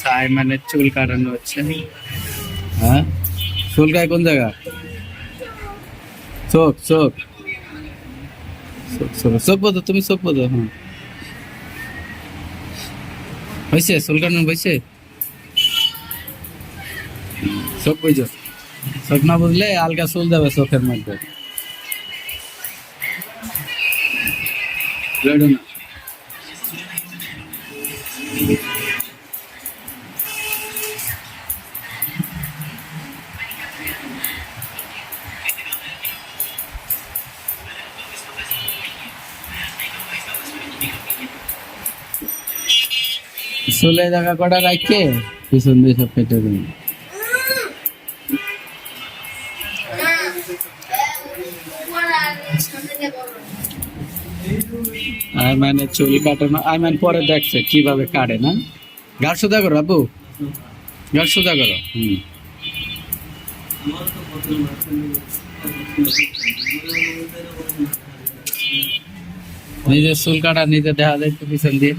সাইমানের চুল কাটানো হচ্ছে। হ্যাঁ? চুল কায় কোন জায়গা? চোখ চোখ। চোখ বোধ তুমি চোখ বোধ হ্যাঁ হয়েছে চুল কাটানো হয়েছে চোখ বুঝো। চোখ না বুঝলে আলগা চুল যাবে চোখের মধ্যে। না? চুলে দেখা কটা রাখে পিছন দিয়ে সব কেটে দিন আই মানে চুল কাটানো আই মানে পরে দেখছে কীভাবে কাটে, না? গাছ সোজা করো আবু গাছ সোজা করো। হুম। নিজের চুল কাটা নিজে দেখা যায় একটু পিছন দিয়ে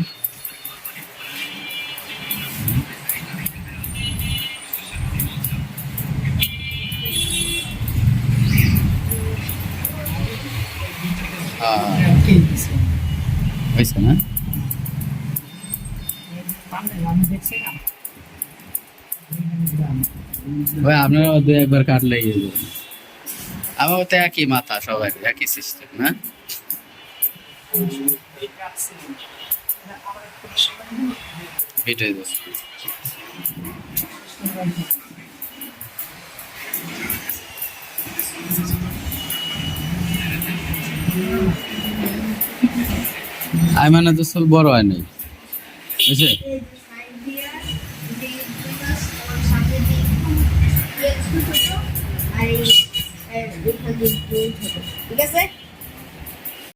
হয়েছে না ভাই আপনারা দু একবার কাটলে ইয়ে যাবে। আমার তো একই মাথা সবাই একই সিস্টেম না এটাই দোষ আই মানে তো চুল বড় হয় নাই। বুঝছে? ঠিক আছে?